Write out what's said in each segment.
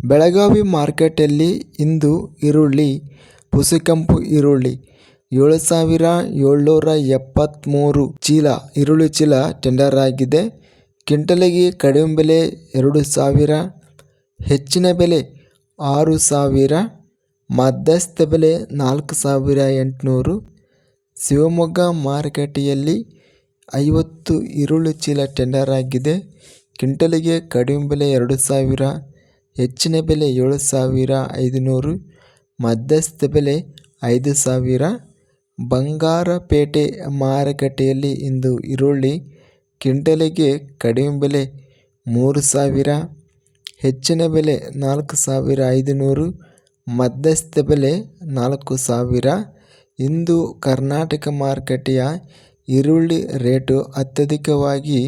ಬೆಳಗಾವಿ ಮಾರ್ಕೆಟಲ್ಲಿ ಇಂದು ಈರುಳ್ಳಿ, ಪುಸಿಕಂಪು ಈರುಳ್ಳಿ ಏಳು ಸಾವಿರ ಏಳ್ನೂರ ಎಪ್ಪತ್ತ್ಮೂರು ಚೀಲ ಈರುಳ್ಳಿ ಚೀಲ ಟೆಂಡರ್ ಆಗಿದೆ. ಕ್ವಿಂಟಲಿಗೆ ಕಡಿಮೆ ಬೆಲೆ ಎರಡು ಸಾವಿರ, ಹೆಚ್ಚಿನ ಬೆಲೆ ಆರು ಸಾವಿರ, ಮಧ್ಯಸ್ಥ ಬೆಲೆ ನಾಲ್ಕು ಸಾವಿರ ಎಂಟುನೂರು. ಶಿವಮೊಗ್ಗ ಮಾರುಕಟ್ಟೆಯಲ್ಲಿ ಐವತ್ತು ಈರುಳ್ಳಿ ಚೀಲ ಟೆಂಡರ್ ಆಗಿದೆ. ಕ್ವಿಂಟಲಿಗೆ ಕಡಿಮೆ ಬೆಲೆ ಎರಡು ಸಾವಿರ ಹೆಚ್ಚಿನ ಬೆಲೆ ಏಳು ಸಾವಿರ ಐದುನೂರು, ಮಧ್ಯಸ್ಥ ಬೆಲೆ ಐದು ಸಾವಿರ. ಬಂಗಾರಪೇಟೆ ಮಾರುಕಟ್ಟೆಯಲ್ಲಿ ಇಂದು ಈರುಳ್ಳಿ ಕ್ವಿಂಟಲಿಗೆ ಕಡಿಮೆ ಬೆಲೆ ಮೂರು ಸಾವಿರ, ಹೆಚ್ಚಿನ ಬೆಲೆ ನಾಲ್ಕು ಸಾವಿರ ಐದುನೂರು, ಮಧ್ಯಸ್ಥ ಬೆಲೆ ನಾಲ್ಕು ಸಾವಿರ. ಇಂದು ಕರ್ನಾಟಕ ಮಾರುಕಟ್ಟೆಯ ಈರುಳ್ಳಿ ರೇಟು ಅತ್ಯಧಿಕವಾಗಿ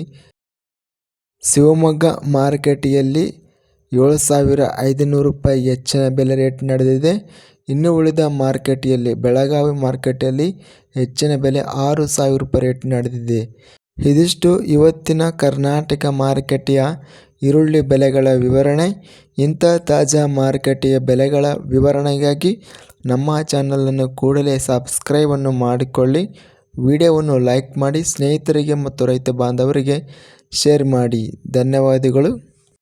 ಶಿವಮೊಗ್ಗ ಮಾರುಕಟ್ಟೆಯಲ್ಲಿ ಏಳು ಸಾವಿರ ಐದುನೂರು ರೂಪಾಯಿ ಹೆಚ್ಚಿನ ಬೆಲೆ ರೇಟ್ ನಡೆದಿದೆ. ಇನ್ನು ಉಳಿದ ಮಾರ್ಕೆಟಿಯಲ್ಲಿ ಬೆಳಗಾವಿ ಮಾರ್ಕೆಟಲ್ಲಿ ಹೆಚ್ಚಿನ ಬೆಲೆ ಆರು ಸಾವಿರ ರೂಪಾಯಿ ರೇಟ್ ನಡೆದಿದೆ. ಇದಿಷ್ಟು ಇವತ್ತಿನ ಕರ್ನಾಟಕ ಮಾರುಕಟ್ಟೆಯ ಈರುಳ್ಳಿ ಬೆಲೆಗಳ ವಿವರಣೆ. ಇಂಥ ತಾಜಾ ಮಾರುಕಟ್ಟೆಯ ಬೆಲೆಗಳ ವಿವರಣೆಗಾಗಿ ನಮ್ಮ ಚಾನಲನ್ನು ಕೂಡಲೇ ಸಬ್ಸ್ಕ್ರೈಬನ್ನು ಮಾಡಿಕೊಳ್ಳಿ. ವಿಡಿಯೋವನ್ನು ಲೈಕ್ ಮಾಡಿ, ಸ್ನೇಹಿತರಿಗೆ ಮತ್ತು ರೈತ ಬಾಂಧವರಿಗೆ ಶೇರ್ ಮಾಡಿ. ಧನ್ಯವಾದಗಳು.